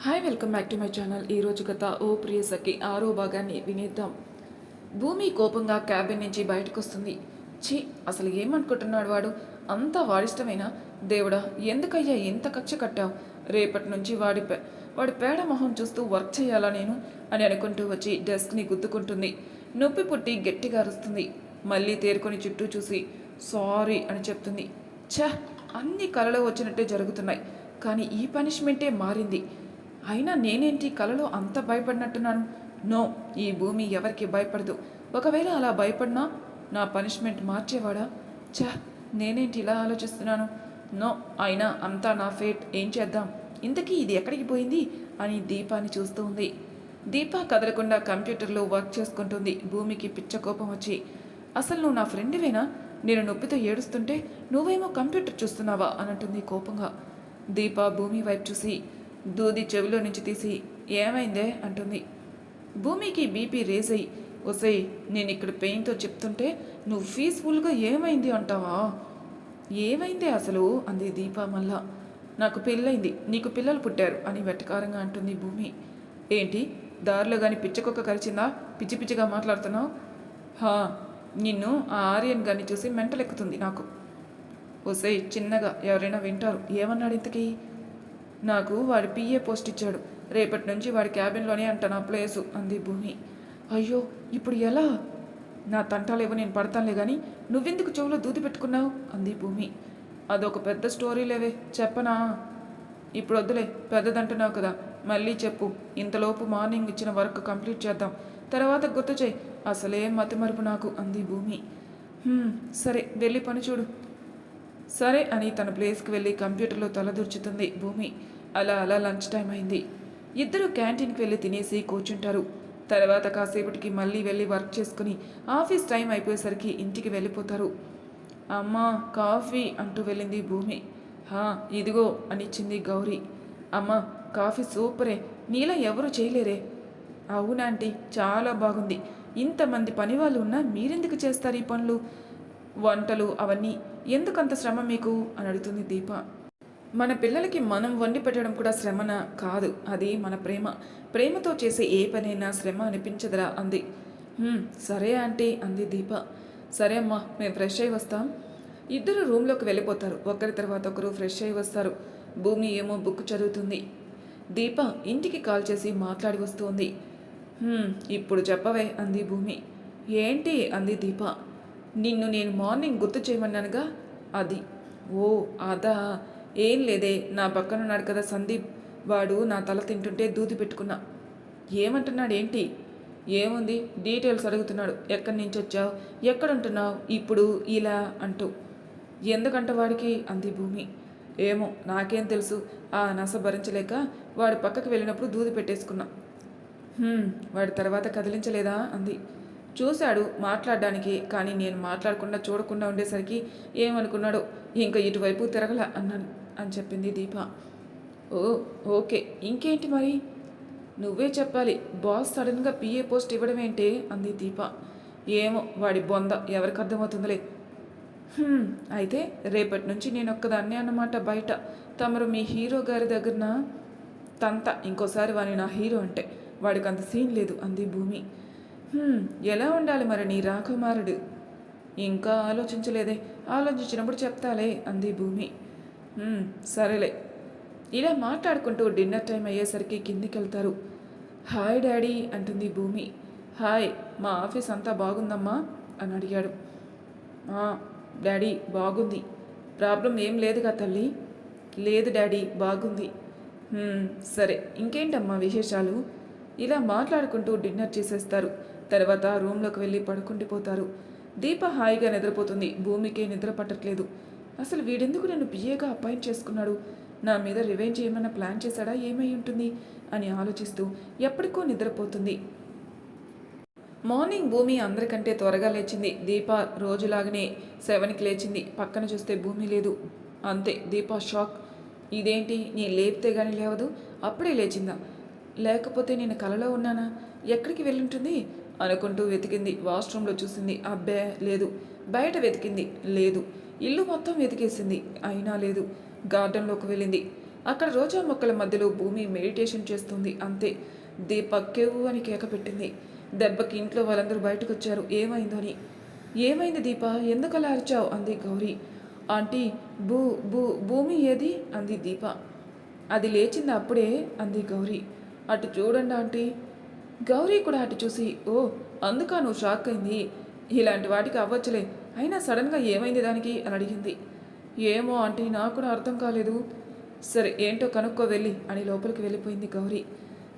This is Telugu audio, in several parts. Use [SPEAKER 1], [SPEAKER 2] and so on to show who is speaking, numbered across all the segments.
[SPEAKER 1] Hi welcome back to my channel ఈరోజు గత ఓ ప్రియసకి ఆరో భాగాన్ని వినేద్దాం. భూమి కోపంగా క్యాబిన్ నుంచి బయటకు వస్తుంది ఛీ అసలు ఏమనుకుంటున్నాడు వాడు? అంతా వాడిష్టమైన? దేవుడా ఎందుకయ్యా ఎంత కక్ష కట్టావు? రేపటి నుంచి వాడి పే వాడి పేడ మొహం చూస్తూ వర్క్ చేయాలా నేను? అని అనుకుంటూ వచ్చి డెస్క్ని గుద్దుకుంటుంది. నొప్పి పుట్టి గట్టిగా అరుస్తుంది. మళ్ళీ తేరుకొని చుట్టూ చూసి సారీ అని చెప్తుంది. ఛ అన్ని కలలో వచ్చినట్టే జరుగుతున్నాయి. కానీ ఈ పనిష్మెంటే మారింది. అయినా నేనేంటి కలలో అంత భయపడినట్టున్నాను? నో ఈ భూమి ఎవరికి భయపడదు. ఒకవేళ అలా భయపడినా నా పనిష్మెంట్ మార్చేవాడా? చా నేనేంటి ఇలా ఆలోచిస్తున్నాను? నో అయినా అంతా నా ఫేట్ ఏం చేద్దాం? ఇంతకీ ఇది ఎక్కడికి పోయింది? అని దీపాన్ని చూస్తూ ఉంది. దీప కదలకుండా కంప్యూటర్లో వర్క్ చేసుకుంటుంది. భూమికి పిచ్చ కోపం వచ్చి అసలు నువ్వు నా ఫ్రెండ్వేనా? నేను నొప్పితో ఏడుస్తుంటే నువ్వేమో కంప్యూటర్ చూస్తున్నావా? అని అంటుంది కోపంగా. దీప భూమి వైపు చూసి దూది చెవిలో నుంచి తీసి ఏమైందే? అంటుంది. భూమికి బీపీ రేజ్ అయ్యి ఒసై నేను ఇక్కడ పెయిన్తో చెప్తుంటే నువ్వు పీస్ఫుల్గా ఏమైంది అంటావా? ఏమైంది అసలు? అంది దీప మళ్ళా. నాకు పెళ్ళైంది నీకు పిల్లలు పుట్టారు అని వెటకారంగా అంటుంది భూమి. ఏంటి? దారిలో కానీ పిచ్చకొక్క కరిచిందా? పిచ్చి పిచ్చిగా మాట్లాడుతున్నావు? హా నిన్ను ఆ ఆర్యన్ గారిని చూసి మెంటలెక్కుతుంది నాకు. ఒసై చిన్నగా ఎవరైనా వింటారు ఏమన్నాడు ఇంతకీ? నాకు వాడి పిఏ పోస్ట్ ఇచ్చాడు. రేపటి నుంచి వాడి క్యాబిన్లోనే అంట నా ప్లేసు అంది భూమి. అయ్యో ఇప్పుడు ఎలా? నా తంటాలేవో నేను పడతానులే కానీ నువ్వెందుకు చెవులో దూది పెట్టుకున్నావు? అంది భూమి. అదొక పెద్ద స్టోరీ లేవే చెప్పనా? ఇప్పుడు వద్దులే పెద్దదంటున్నావు కదా. మళ్ళీ చెప్పు. ఇంతలోపు మార్నింగ్ ఇచ్చిన వర్క్ కంప్లీట్ చేద్దాం. తర్వాత గుర్తు చేయి. అసలే మతిమరుపు నాకు అంది భూమి. సరే వెళ్ళి పని చూడు. సరే అని తన ప్లేస్కి వెళ్ళి కంప్యూటర్లో తలదూర్చుతుంది భూమి. అలా అలా లంచ్ టైం అయింది. ఇద్దరు క్యాంటీన్కి వెళ్ళి తినేసి కూర్చుంటారు. తర్వాత కాసేపటికి మళ్ళీ వెళ్ళి వర్క్ చేసుకుని ఆఫీస్ టైం అయిపోయేసరికి ఇంటికి వెళ్ళిపోతారు. అమ్మా కాఫీ అంటూ వెళ్ళింది భూమి. హా ఇదిగో అనిచ్చింది గౌరీ. అమ్మ కాఫీ సూపరే. నీలా ఎవరు చేయలేరే. అవునాంటీ చాలా బాగుంది. ఇంతమంది పని వాళ్ళు ఉన్నా మీరెందుకు చేస్తారు ఈ పనులు? వంటలు అవన్నీ ఎందుకంత శ్రమ మీకు? అని అడుగుతుంది దీప. మన పిల్లలకి మనం వండి పెట్టడం కూడా శ్రమన? కాదు. అది మన ప్రేమ. ప్రేమతో చేసే ఏ పనైనా శ్రమ అనిపించదురా అంది. సరే ఆంటీ అంది దీప. సరే అమ్మా మేము ఫ్రెష్ అయి వస్తాం. ఇద్దరు రూమ్లోకి వెళ్ళిపోతారు. ఒకరి తర్వాత ఒకరు ఫ్రెష్ అయి వస్తారు. భూమి ఏమో బుక్ చదువుతుంది. దీప ఇంటికి కాల్ చేసి మాట్లాడి వస్తుంది. ఇప్పుడు చెప్పవే అంది భూమి. ఏంటి? అంది దీప. నిన్ను నేను మార్నింగ్ గుర్తు చేయమన్నానుగా? అది. ఓ అదా. ఏం లేదే. నా పక్కన ఉన్నాడు కదా సందీప్. వాడు నా తల తింటుంటే దూది పెట్టుకున్నా. ఏమంటున్నాడు ఏంటి ఏముంది? డీటెయిల్స్ అడుగుతున్నాడు. ఎక్కడి నుంచి వచ్చావు ఎక్కడ ఉంటున్నావు ఇప్పుడు ఇలా అంటూ. ఎందుకంట వాడికి? అంది భూమి. ఏమో నాకేం తెలుసు. ఆ నస భరించలేక వాడు పక్కకి వెళ్ళినప్పుడు దూది పెట్టేసుకున్నా. వాడి తర్వాత కదిలించలేదా? అంది. చూశాడు మాట్లాడడానికి కానీ నేను మాట్లాడకుండా చూడకుండా ఉండేసరికి ఏమనుకున్నాడో? ఇంకా ఇటువైపు తిరగల అన్నాను అని చెప్పింది దీప. ఓ ఓకే. ఇంకేంటి మరి? నువ్వే చెప్పాలి. బాస్ సడన్గా పిఏ పోస్ట్ ఇవ్వడం ఏంటే? అంది దీప. ఏమో వాడి బొంద ఎవరికి అర్థమవుతుందిలే. అయితే రేపటి నుంచి నేను ఒక్కదాన్నే అన్నమాట బయట. తమరు మీ హీరో గారి దగ్గరన? తంత ఇంకోసారి వాని నా హీరో అంటే. వాడికి అంత సీన్ లేదు అంది భూమి. ఎలా ఉండాలి మరి నీ రాకుమారుడు? ఇంకా ఆలోచించలేదే. ఆలోచించినప్పుడు చెప్తాలే అంది భూమి. సరేలే. ఇలా మాట్లాడుకుంటూ డిన్నర్ టైం అయ్యేసరికి కిందికి వెళ్తారు హాయ్ డాడీ అంటుంది భూమి. హాయ్ మా ఆఫీస్ అంతా బాగుందమ్మా అని అడిగాడు. డాడీ బాగుంది. ప్రాబ్లం ఏం లేదుగా తల్లి? లేదు డాడీ బాగుంది. సరే ఇంకేంటమ్మా విశేషాలు? ఇలా మాట్లాడుకుంటూ డిన్నర్ చేసేస్తారు. తర్వాత రూమ్లోకి వెళ్ళి పడుకుండిపోతారు దీప హాయిగా నిద్రపోతుంది. భూమికే నిద్ర పట్టట్లేదు. అసలు వీడెందుకు నన్ను పిఏగా అపాయింట్ చేసుకున్నాడు? నా మీద రివెంజ్ ఏమైనా ప్లాన్ చేశాడా? ఏమై ఉంటుంది? అని ఆలోచిస్తూ ఎప్పటికో నిద్రపోతుంది. మార్నింగ్ భూమి అందరికంటే త్వరగా లేచింది. దీప రోజులాగానే సెవెన్కి లేచింది. పక్కన చూస్తే భూమి లేదు. అంతే దీప షాక్. ఇదేంటి? నేను లేపితే కానీ లేవదు. అప్పుడే లేచిందా? లేకపోతే నేను కలలో ఉన్నానా? ఎక్కడికి వెళ్ళుంటుంది? అనుకుంటూ వెతికింది. వాష్రూమ్లో చూసింది అబ్బే లేదు. బయట వెతికింది లేదు. ఇల్లు మొత్తం వెతికేసింది అయినా లేదు. గార్డెన్లోకి వెళ్ళింది. అక్కడ రోజా మొక్కల మధ్యలో భూమి మెడిటేషన్ చేస్తుంది అంతే. దీపక్కేవు అని కేక పెట్టింది. దెబ్బకి ఇంట్లో వాళ్ళందరూ బయటకు వచ్చారు ఏమైందో అని. ఏమైంది దీప? ఎందుకు అలా అరిచావు? అంది గౌరీ. ఆంటీ భూ భూ భూమి ఏది? అంది దీప. అది లేచింది అప్పుడే అంది గౌరీ. అటు చూడండి ఆంటీ. గౌరీ కూడా అటు చూసి ఓ అందుకా నువ్వు షాక్ అయింది. ఇలాంటి వాటికి అవ్వచ్చులే. అయినా సడన్గా ఏమైంది దానికి? అని అడిగింది. ఏమో ఆంటీ నాకు కూడా అర్థం కాలేదు. సరే ఏంటో కనుక్కో వెళ్ళి అని లోపలికి వెళ్ళిపోయింది గౌరీ.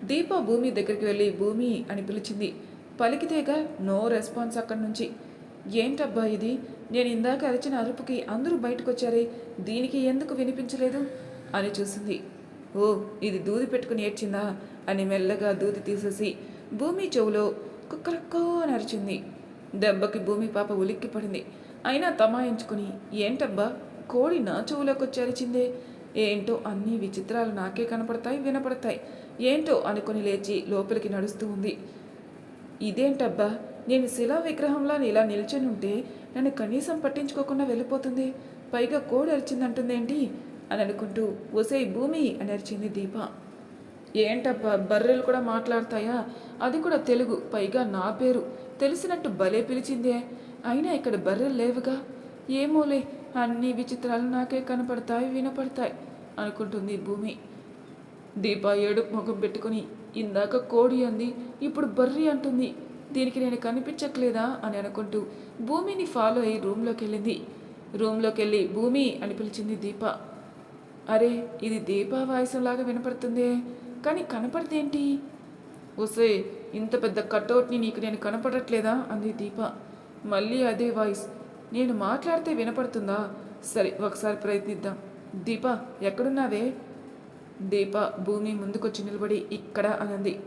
[SPEAKER 1] దీప భూమి దగ్గరికి వెళ్ళి భూమి అని పిలిచింది. పలికితేగా నో రెస్పాన్స్ అక్కడి నుంచి. ఏంటబ్బా ఇది? నేను ఇందాక అరిచిన అరుపుకి అందరూ బయటకు వచ్చారే దీనికి ఎందుకు వినిపించలేదు? అని చూసింది. ఓ ఇది దూది పెట్టుకుని ఏడ్చిందా? అని మెల్లగా దూది తీసేసి భూమి చెవులో కుక్కరక్కో నరిచింది అరిచింది. దెబ్బకి భూమి పాప ఉలిక్కి పడింది అయినా తమాయించుకుని ఏంటబ్బా కోడి నా చెవులోకి వచ్చరిచిందే ఏంటో అన్ని విచిత్రాలు నాకే కనపడతాయి వినపడతాయి. ఏంటో అనుకుని లేచి లోపలికి నడుస్తూ ఉంది. ఇదేంటబ్బా నేను శిలా విగ్రహంలా ఇలా నిల్చొని ఉంటే నన్ను కనీసం పట్టించుకోకుండా వెళ్ళిపోతుంది. పైగా కోడి అరిచిందంటుందేంటి? అని అనుకుంటూ ఒసే భూమి అని అరిచింది దీప. ఏంటబ్బా బర్రెలు కూడా మాట్లాడతాయా? అది కూడా తెలుగు పైగా నా పేరు. తెలిసినట్టు భలే పిలిచిందే. అయినా ఇక్కడ బర్రెలు లేవుగా? ఏమోలే అన్ని విచిత్రాలు నాకే కనపడతాయి వినపడతాయి అనుకుంటుంది భూమి. దీప ఏడు ముఖం పెట్టుకుని ఇందాక కోడి అంది ఇప్పుడు బర్రి అంటుంది. దీనికి నేను కనిపించట్లేదా? అని అనుకుంటూ భూమిని ఫాలో అయ్యి రూమ్లోకి వెళ్ళింది రూమ్లోకి వెళ్ళి భూమి అని పిలిచింది దీప. అరే ఇది దీపా వాయిసంలాగా వినపడుతుందే. కానీ కనపడదేంటి? ఒసే ఇంత పెద్ద కటౌట్ని నీకు నేను కనపడట్లేదా? అంది దీప. మళ్ళీ అదే వాయిస్. నేను మాట్లాడితే వినపడుతుందా? సరే ఒకసారి ప్రయత్నిద్దాం. దీప ఎక్కడున్నావే? దీప భూమి ముందుకొచ్చి నిలబడి ఇక్కడ అనంది.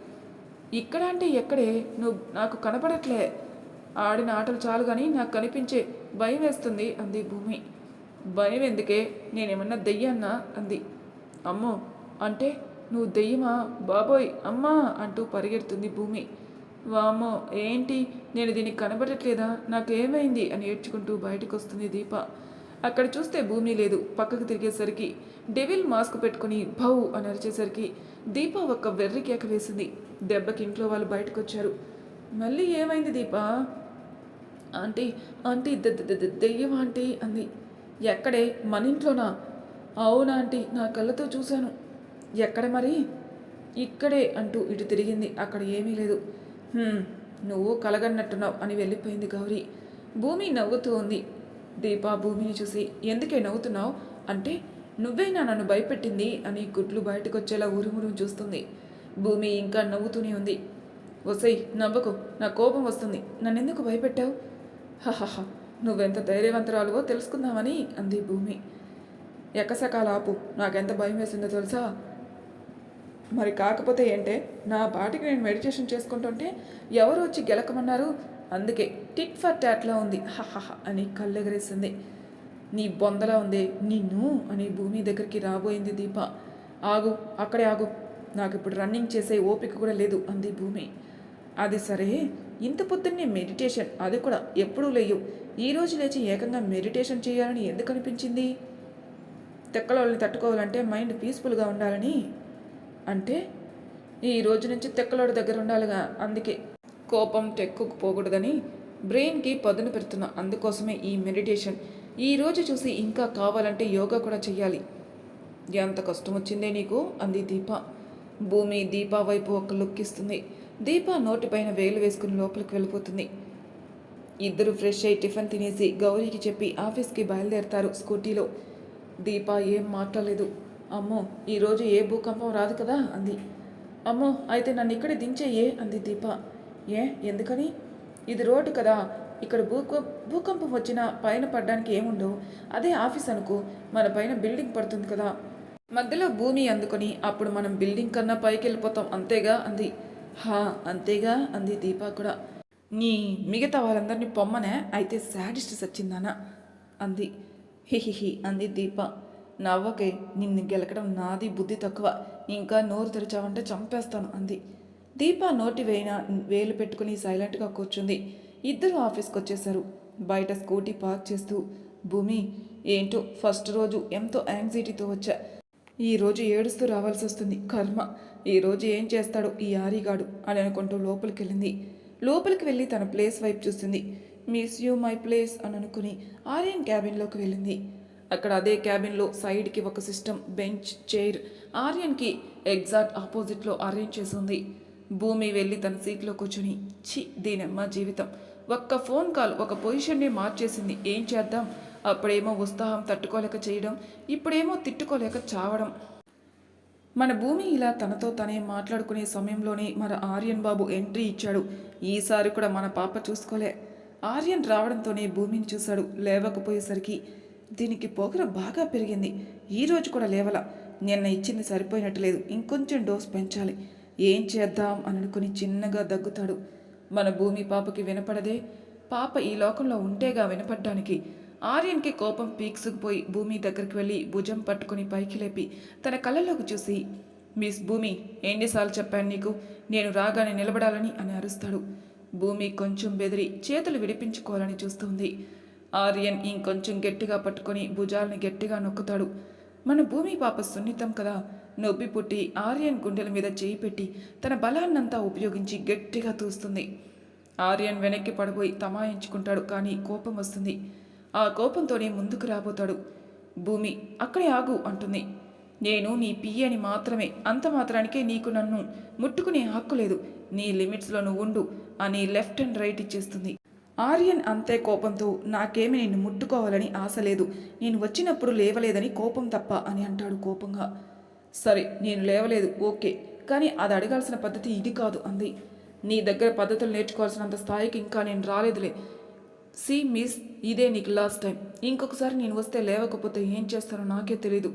[SPEAKER 1] ఇక్కడ అంటే ఎక్కడే? నువ్వు నాకు కనపడట్లే. ఆడిన ఆటలు చాలు కానీ నాకు కనిపించే భయం వేస్తుంది అంది భూమి. భయం ఎందుకే? నేనేమన్నా దెయ్యాన్నా? అంది. అమ్మో అంటే? నువ్వు దెయ్యమా? బాబోయ్ అమ్మా అంటూ పరిగెడుతుంది భూమి. వామ్మో ఏంటి? నేను దీనికి కనబడట్లేదా? నాకేమైంది? అని ఏడ్చుకుంటూ బయటకు వస్తుంది దీప. అక్కడ చూస్తే భూమి లేదు పక్కకు తిరిగేసరికి. డెవిల్ మాస్క్ పెట్టుకుని భౌ అని అరిచేసరికి దీప ఒక్క వెర్రి కేక వేసింది. దెబ్బకి ఇంట్లో వాళ్ళు బయటకు వచ్చారు మళ్ళీ ఏమైంది దీప? ఆంటీ ఆంటీ దెయ్యం ఆంటీ అంది. ఎక్కడే? మన ఇంట్లోనా? అవునా ఆంటీ నా కళ్ళతో చూశాను. ఎక్కడ మరి? ఇక్కడే అంటూ ఇటు తిరిగింది. అక్కడ ఏమీ లేదు. నువ్వు కలగన్నట్టున్నావు అని వెళ్ళిపోయింది గౌరీ. భూమి నవ్వుతూ ఉంది. దీపా భూమిని చూసి ఎందుకే నవ్వుతున్నావు? అంటే నువ్వేనా నన్ను భయపెట్టింది? అని గుడ్లు బయటకొచ్చేలా ఉరుమురు చూస్తుంది. భూమి ఇంకా నవ్వుతూనే ఉంది. వసై నవ్వకు. నా కోపం వస్తుంది. నన్నెందుకు భయపెట్టావు? హహహ నువ్వెంత ధైర్యవంతరాలువో తెలుసుకుందామని అంది భూమి. ఎక్కసకాల ఆపు నాకెంత భయం వేసిందో తెలుసా? మరి కాకపోతే ఏంటే నా పాటికి నేను మెడిటేషన్ చేసుకుంటుంటే ఎవరు వచ్చి గెలకమన్నారు? అందుకే టిట్ ఫర్ టాట్లా ఉంది. హహహ అని కళ్ళెగరేసింది. నీ బొందలా ఉంది నిన్ను అని భూమి దగ్గరికి రాబోయింది దీప. ఆగు అక్కడే ఆగు. నాకు ఇప్పుడు రన్నింగ్ చేసే ఓపిక కూడా లేదు అంది భూమి. అది సరే ఇంత పొద్దున్నే మెడిటేషన్ అది కూడా ఎప్పుడూ లేయు ఈరోజు లేచి ఏకంగా మెడిటేషన్ చేయాలని ఎందుకు అనిపించింది తెక్కలోళ్ళని తట్టుకోవాలంటే మైండ్ పీస్ఫుల్గా ఉండాలని అంటే ఈ రోజు నుంచి తెక్కలోడి దగ్గర ఉండాలిగా. అందుకే కోపం టెక్కుకు పోకూడదని బ్రెయిన్కి పదును పెడుతున్నా అందుకోసమే ఈ మెడిటేషన్. ఈ రోజు చూసి ఇంకా కావాలంటే యోగా కూడా చెయ్యాలి. ఎంత కష్టం వచ్చిందే నీకు? అంది దీప. భూమి దీప వైపు ఒక లుక్ ఇస్తుంది. దీప నోటిపైన వేలు వేసుకుని లోపలికి వెళ్ళిపోతుంది. ఇద్దరు ఫ్రెష్ అయి టిఫిన్ తినేసి గౌరీకి చెప్పి ఆఫీస్కి బయలుదేరతారు స్కూటీలో. దీప ఏం మాట్లాడలేదు. అమ్మో ఈరోజు ఏ భూకంపం రాదు కదా అంది. అమ్మో అయితే నన్ను ఇక్కడే దించేయే అంది దీప. ఏ ఎందుకని? ఇది రోడ్డు కదా ఇక్కడ భూక భూకంపం వచ్చినా పైన పడడానికి ఏముండవు. అదే ఆఫీస్ అనుకో మన పైన బిల్డింగ్ పడుతుంది కదా. మధ్యలో భూమి అందుకొని అప్పుడు మనం బిల్డింగ్ కన్నా పైకి వెళ్ళిపోతాం అంతేగా అంది. హా అంతేగా అంది దీప కూడా. నీ మిగతా వాళ్ళందరినీ పొమ్మనే అయితే శాడిస్ట్ సచ్చిందానా? అంది. హిహిహి అంది దీప. నవ్వకే నిన్ను గెలకడం నాది బుద్ధి తక్కువ. ఇంకా నోరు తెరిచావంటే చంపేస్తాను అంది. దీప నోటి వేయిన వేలు పెట్టుకుని సైలెంట్గా కూర్చుంది. ఇద్దరు ఆఫీస్కి వచ్చేశారు బయట స్కూటీ పార్క్ చేస్తూ భూమి ఏంటో ఫస్ట్ రోజు ఎంతో యాంగ్జైటీతో వచ్చా. ఈరోజు ఏడుస్తూ రావాల్సి వస్తుంది. కర్మ. ఈరోజు ఏం చేస్తాడో ఈ ఆరిగాడు అని అనుకుంటూ లోపలికి వెళ్ళింది లోపలికి వెళ్ళి తన ప్లేస్ వైపు చూస్తుంది మిస్ యూ మై ప్లేస్ అని అనుకుని ఆర్యన్ క్యాబిన్లోకి వెళ్ళింది. అక్కడ అదే క్యాబిన్లో సైడ్కి ఒక సిస్టమ్ బెంచ్ చైర్. ఆర్యన్కి ఎగ్జాక్ట్ ఆపోజిట్లో అరేంజ్ చేసి ఉంది భూమి వెళ్ళి తన సీట్లో కూర్చుని చి దీనమ్మ జీవితం. ఒక్క ఫోన్ కాల్ ఒక పొజిషన్ని మార్చేసింది. ఏం చేద్దాం? అప్పుడేమో ఉత్సాహం తట్టుకోలేక చేయడం ఇప్పుడేమో తిట్టుకోలేక చావడం. మన భూమి ఇలా తనతో తనే మాట్లాడుకునే సమయంలోనే మన ఆర్యన్ బాబు ఎంట్రీ ఇచ్చాడు. ఈసారి కూడా మన పాప చూసుకోలే. ఆర్యన్ రావడంతోనే భూమిని చూశాడు. లేవకపోయేసరికి దీనికి పొగర బాగా పెరిగింది. ఈరోజు కూడా లేవల. నిన్న ఇచ్చింది సరిపోయినట్టు లేదు ఇంకొంచెం డోస్ పెంచాలి. ఏం చేద్దాం? అని అనుకుని చిన్నగా దగ్గుతాడు. మన భూమి పాపకి వినపడదే. పాప ఈ లోకంలో ఉంటేగా వినపడ్డానికి. ఆర్యన్కి కోపం పీక్సుకుపోయి భూమి దగ్గరికి వెళ్ళి భుజం పట్టుకుని పైకి లేపి తన కళ్ళలోకి చూసి మిస్ భూమి ఎన్నిసార్లు చెప్పాను నీకు? నేను రాగానే నిలబడాలని అని అరుస్తాడు. భూమి కొంచెం బెదిరి చేతులు విడిపించుకోవాలని చూస్తుంది. ఆర్యన్ ఇంకొంచెం గట్టిగా పట్టుకొని భుజాలని గట్టిగా నొక్కుతాడు. మన భూమి పాప సున్నితం కదా. నొప్పి పుట్టి ఆర్యన్ గుండెల మీద చేయి పెట్టి తన బలాన్నంతా ఉపయోగించి గట్టిగా తూస్తుంది. ఆర్యన్ వెనక్కి పడిపోయి తమాయించుకుంటాడు కానీ కోపం వస్తుంది. ఆ కోపంతోనే ముందుకు రాబోతాడు. భూమి అక్కడే ఆగు అంటుంది. నేను నీ పియ్యని మాత్రమే అంత మాత్రానికే నీకు నన్ను ముట్టుకునే హక్కు లేదు. నీ లిమిట్స్లో నువ్వు ఉండు అని లెఫ్ట్ అండ్ రైట్ ఇచ్చేస్తుంది. ఆర్యన్ అంతే కోపంతో నాకేమి నిన్ను ముట్టుకోవాలని ఆశ లేదు. నేను వచ్చినప్పుడు లేవలేదని కోపం తప్ప అని అంటాడు కోపంగా. సరే నేను లేవలేదు ఓకే. కానీ అది అడగాల్సిన పద్ధతి ఇది కాదు అంది. నీ దగ్గర పద్ధతులు నేర్చుకోవాల్సినంత స్థాయికి ఇంకా నేను రాలేదులే. సి మిస్ ఇదే నీకు లాస్ట్ టైం. ఇంకొకసారి నేను వస్తే లేవకపోతే ఏం చేస్తానో నాకే తెలీదు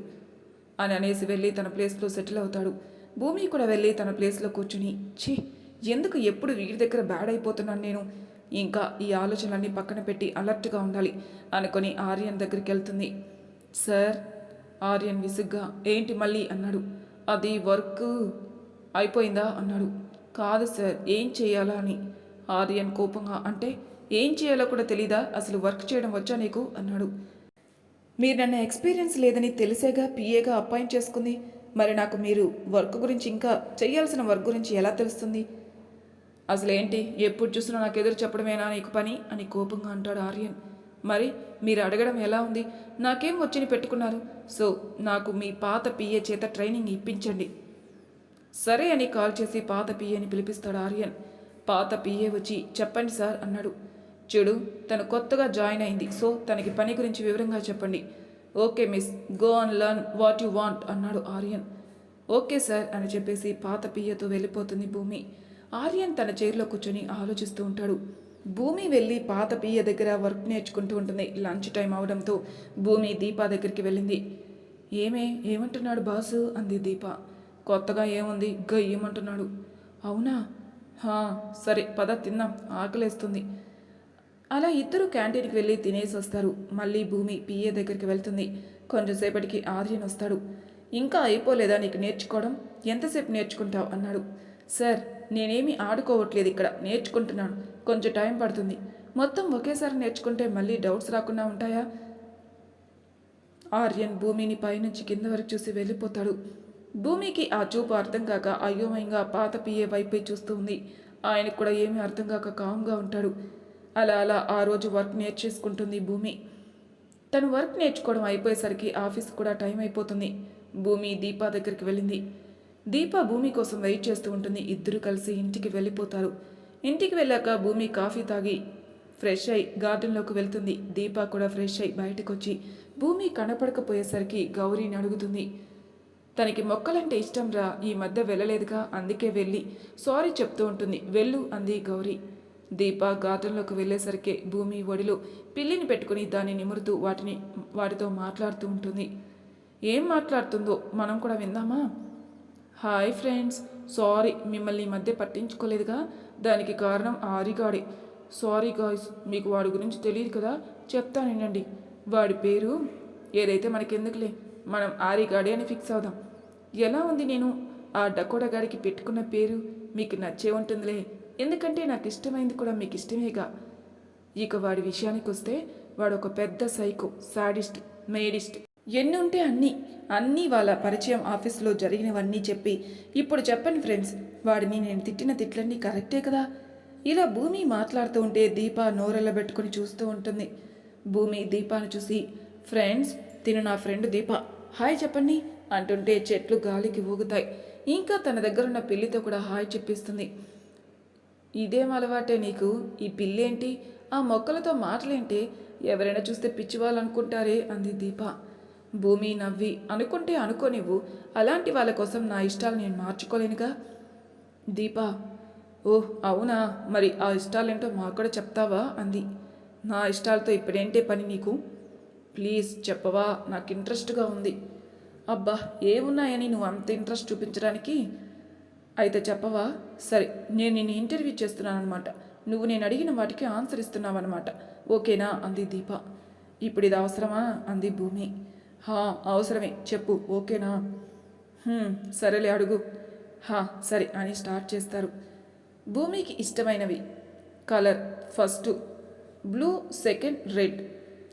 [SPEAKER 1] అని అనేసి వెళ్ళి తన ప్లేస్లో సెటిల్ అవుతాడు. భూమి కూడా వెళ్ళి తన ప్లేస్లో కూర్చుని ఛీ ఎందుకు ఎప్పుడు వీడి దగ్గర బ్యాడ్ అయిపోతున్నాను నేను? ఇంకా ఈ ఆలోచనలన్నీ పక్కన పెట్టి అలర్ట్గా ఉండాలి అనుకొని ఆర్యన్ దగ్గరికి వెళ్తుంది. సార్ ఆర్యన్ విసుగ్గా ఏంటి మళ్ళీ? అన్నాడు. అది వర్క్ అయిపోయిందా? అన్నాడు. కాదు సార్ ఏం చేయాలా అని. ఆర్యన్ కోపంగా అంటే ఏం చేయాలో కూడా తెలీదా? అసలు వర్క్ చేయడం వచ్చా నీకు? అన్నాడు. మీరు నన్ను ఎక్స్పీరియన్స్ లేదని తెలిసేగా పిఏగా అపాయింట్ చేసుకుంది. మరి నాకు మీరు వర్క్ గురించి ఇంకా చేయాల్సిన వర్క్ గురించి ఎలా తెలుస్తుంది? అసలు ఏంటి ఎప్పుడు చూసినా నాకు ఎదురు చెప్పడమేనా నీకు పని? అని కోపంగా అంటాడు ఆర్యన్. మరి మీరు అడగడం ఎలా ఉంది? నాకేం వచ్చిని పెట్టుకున్నారు? సో నాకు మీ పాత పిఏ చేత ట్రైనింగ్ ఇప్పించండి. సరే అని కాల్ చేసి పాత పిఏని పిలిపిస్తాడు ఆర్యన్. పాత పిఏ వచ్చి చెప్పండి సార్ అన్నాడు. చూడు తను కొత్తగా జాయిన్ అయింది. సో తనకి పని గురించి వివరంగా చెప్పండి. Okay miss go and learn what you want అన్నాడు ఆర్యన్. ఓకే సార్ అని చెప్పేసి పాత పియ్యతో వెళ్ళిపోతుంది భూమి. ఆర్యన్ తన చైర్లో కూర్చొని ఆలోచిస్తూ ఉంటాడు. భూమి వెళ్ళి పాత పియ్య దగ్గర వర్క్ నేర్చుకుంటూ ఉంటుంది. లంచ్ టైం అవడంతో భూమి దీపా దగ్గరికి వెళ్ళింది. ఏమే ఏమంటున్నాడు బాసు? అంది దీప. కొత్తగా ఏముంది? గయ్యమంటున్నాడు. అవునా? సరే పద తిందాం. ఆకలేస్తుంది. అలా ఇద్దరు క్యాంటీన్కి వెళ్ళి తినేసి వస్తారు. మళ్ళీ భూమి పిఏ దగ్గరికి వెళ్తుంది. కొంచెంసేపటికి ఆర్యన్ వస్తాడు. ఇంకా అయిపోలేదా నీకు నేర్చుకోవడం? ఎంతసేపు నేర్చుకుంటావు? అన్నాడు. సార్ నేనేమి ఆడుకోవట్లేదు ఇక్కడ. నేర్చుకుంటున్నాను. కొంచెం టైం పడుతుంది. మొత్తం ఒకేసారి నేర్చుకుంటే మళ్ళీ డౌట్స్ రాకుండా ఉంటాయా? ఆర్యన్ భూమిని పైనుంచి కింద వరకు చూసి వెళ్ళిపోతాడు. భూమికి ఆ చూపు అర్థం కాక అయోమయంగా పాత పియే వైపే చూస్తూ ఉంది. ఆయనకు కూడా ఏమీ అర్థం కాక కామ్గా ఉంటాడు. అలా అలా ఆ రోజు వర్క్ నేర్చేసుకుంటుంది భూమి. తను వర్క్ నేర్చుకోవడం అయిపోయేసరికి ఆఫీస్ కూడా టైం అయిపోతుంది. భూమి దీపా దగ్గరికి వెళ్ళింది. దీప భూమి కోసం వెయిట్ చేస్తూ ఉంటుంది. ఇద్దరు కలిసి ఇంటికి వెళ్ళిపోతారు. ఇంటికి వెళ్ళాక భూమి కాఫీ తాగి ఫ్రెష్ అయి గార్డెన్లోకి వెళ్తుంది. దీప కూడా ఫ్రెష్ అయి బయటకు వచ్చి భూమి కనపడకపోయేసరికి గౌరీని అడుగుతుంది. తనకి మొక్కలంటే ఇష్టం రా ఈ మధ్య వెళ్ళలేదుగా అందుకే వెళ్ళి సారీ చెప్తూ ఉంటుంది. వెళ్ళు అంది గౌరీ. దీప గార్డెన్లోకి వెళ్ళేసరికి భూమి ఒడిలో పిల్లిని పెట్టుకుని దాన్ని నిమురుతూ వాటిని వాటితో మాట్లాడుతూ ఉంటుంది. ఏం మాట్లాడుతుందో మనం కూడా విందామా? హాయ్ ఫ్రెండ్స్ సారీ మిమ్మల్ని ఈ మధ్య పట్టించుకోలేదుగా. దానికి కారణం ఆరిగాడే. సారీ గాయస్ మీకు వాడి గురించి తెలియదు కదా. చెప్తాను వినండి. వాడి పేరు? ఏదైతే మనకెందుకులే మనం ఆరిగాడే అని ఫిక్స్ అవుదాం. ఎలా ఉంది నేను? ఆ డకోడా గాడికి పెట్టుకున్న పేరు మీకు నచ్చే ఉంటుందిలే. ఎందుకంటే నాకు ఇష్టమైంది కూడా మీకు ఇష్టమేగా ఇక వాడి విషయానికి వస్తే వాడు ఒక పెద్ద సైకో సాడిస్ట్ మేడిస్ట్. ఎన్ని ఉంటే అన్నీ అన్నీ వాళ్ళ పరిచయం ఆఫీస్లో జరిగినవన్నీ చెప్పి ఇప్పుడు చెప్పండి ఫ్రెండ్స్ వాడిని నేను తిట్టిన తిట్లన్నీ కరెక్టే కదా? ఇలా భూమి మాట్లాడుతూ ఉంటే దీప నోరెళ్ళబెట్టుకుని చూస్తూ ఉంటుంది. భూమి దీపాను చూసి ఫ్రెండ్స్ తిను నా ఫ్రెండ్ దీప. హాయ్ చెప్పండి అంటుంటే చెట్లు గాలికి ఊగుతాయి. ఇంకా తన దగ్గరున్న పిల్లితో కూడా హాయ్ చెప్పిస్తుంది. ఇదేం అలవాటే నీకు? ఈ పిల్లేంటి? ఆ మొక్కలతో మాటలేంటి? ఎవరైనా చూస్తే పిచ్చివాళ్ళు అనుకుంటారే అంది దీప. భూమి నవ్వి అనుకుంటే అనుకోనివ్వు అలాంటి వాళ్ళ కోసం నా ఇష్టాలు నేను మార్చుకోలేనుగా? దీప ఓహ్ అవునా? మరి ఆ ఇష్టాలేంటో మాకు కూడా చెప్తావా? అంది. నా ఇష్టాలతో ఇప్పుడేంటే పని నీకు? ప్లీజ్ చెప్పవా? నాకు ఇంట్రెస్ట్గా ఉంది. అబ్బా ఏమున్నాయని నువ్వు అంత ఇంట్రెస్ట్ చూపించడానికి? అయితే చెప్పవా? సరే నేను నిన్ను ఇంటర్వ్యూ చేస్తున్నాను అనమాట నువ్వు నేను అడిగిన వాటికి ఆన్సర్ ఇస్తున్నావు అనమాట ఓకేనా? అంది దీప. ఇప్పుడు ఇది అవసరమా? అంది భూమి. హా అవసరమే. చెప్పు ఓకేనా? సరేలే అడుగు. హా సరే అని స్టార్ట్ చేస్తారు. భూమికి ఇష్టమైనవి. Colour first. Blue second red.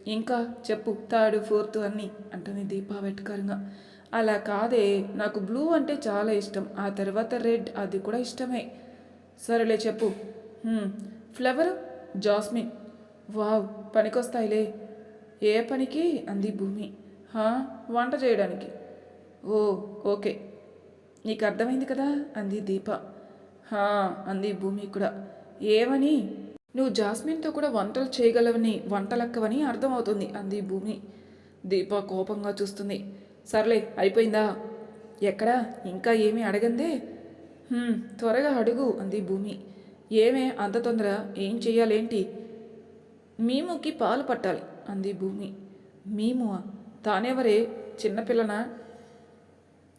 [SPEAKER 1] ఇంకా చెప్పు థర్డ్ ఫోర్త్ అన్నీ అంటుంది దీపా వెట్కరంగా. అలా కాదే నాకు బ్లూ అంటే చాలా ఇష్టం. ఆ తర్వాత రెడ్ అది కూడా ఇష్టమే. సరేలే చెప్పు. Flower jasmine. వావ్ పనికొస్తాయిలే. ఏ పనికి? అంది భూమి. వంట చేయడానికి. Oh okay. నీకు అర్థమైంది కదా? అంది దీప. హా అంది భూమి కూడా. ఏమని? నువ్వు జాస్మిన్తో కూడా వంటలు చేయగలవని వంటలక్కవని అర్థమవుతుంది అంది భూమి. దీప కోపంగా చూస్తుంది. సర్లే అయిపోయిందా? ఎక్కడా? ఇంకా ఏమీ అడగందే? త్వరగా అడుగు అంది భూమి. ఏమే అంత తొందర? ఏం చెయ్యాలేంటి? మీముకి పాలు పట్టాలి అంది భూమి. మీము తానెవరే చిన్నపిల్లనా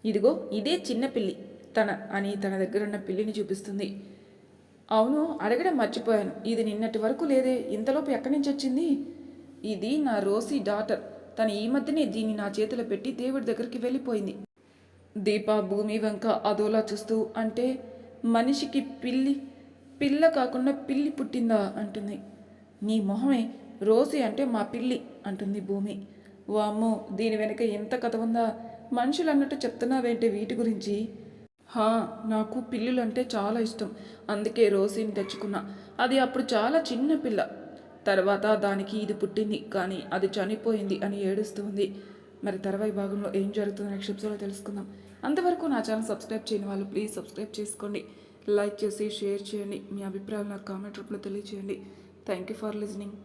[SPEAKER 1] ఇదిగో ఇదే చిన్న పిల్లి. తన అని తన దగ్గరున్న పిల్లిని చూపిస్తుంది. అవును అడగడం మర్చిపోయాను. ఇది నిన్నటి వరకు లేదే. ఇంతలోపు ఎక్కడి నుంచి వచ్చింది? ఇది నా రోసీ డాటర్. తను ఈ మధ్యనే దీన్ని నా చేతిలో పెట్టి దేవుడి దగ్గరికి వెళ్ళిపోయింది. దీప భూమి వంక అదోలా చూస్తూ అంటే మనిషికి పిల్లి పిల్ల కాకుండా పిల్లి పుట్టిందా? అంటుంది. నీ మొహమే రోసి అంటే మా పిల్లి అంటుంది భూమి. వామ్మో దీని వెనుక ఎంత కథ ఉందా? మనుషులు అన్నట్టు చెప్తున్నావేంటి వీటి గురించి? హా నాకు పిల్లులు అంటే చాలా ఇష్టం. అందుకే రోసిని తెచ్చుకున్నా. అది అప్పుడు చాలా చిన్న పిల్ల. తర్వాత దానికి ఇది పుట్టింది కానీ అది చనిపోయింది అని ఏడుస్తుంది. మరి తర్వాయి భాగంలో ఏం జరుగుతుందో నెక్స్ట్ ఎపిసోడ్లో తెలుసుకుందాం. అంతవరకు నా ఛానల్ సబ్స్క్రైబ్ చేయని వాళ్ళు ప్లీజ్ సబ్స్క్రైబ్ చేసుకోండి. లైక్ చేసి షేర్ చేయండి. మీ అభిప్రాయాలు నాకు కామెంట్ రూపంలో తెలియజేయండి థ్యాంక్ యూ ఫర్ లిజనింగ్.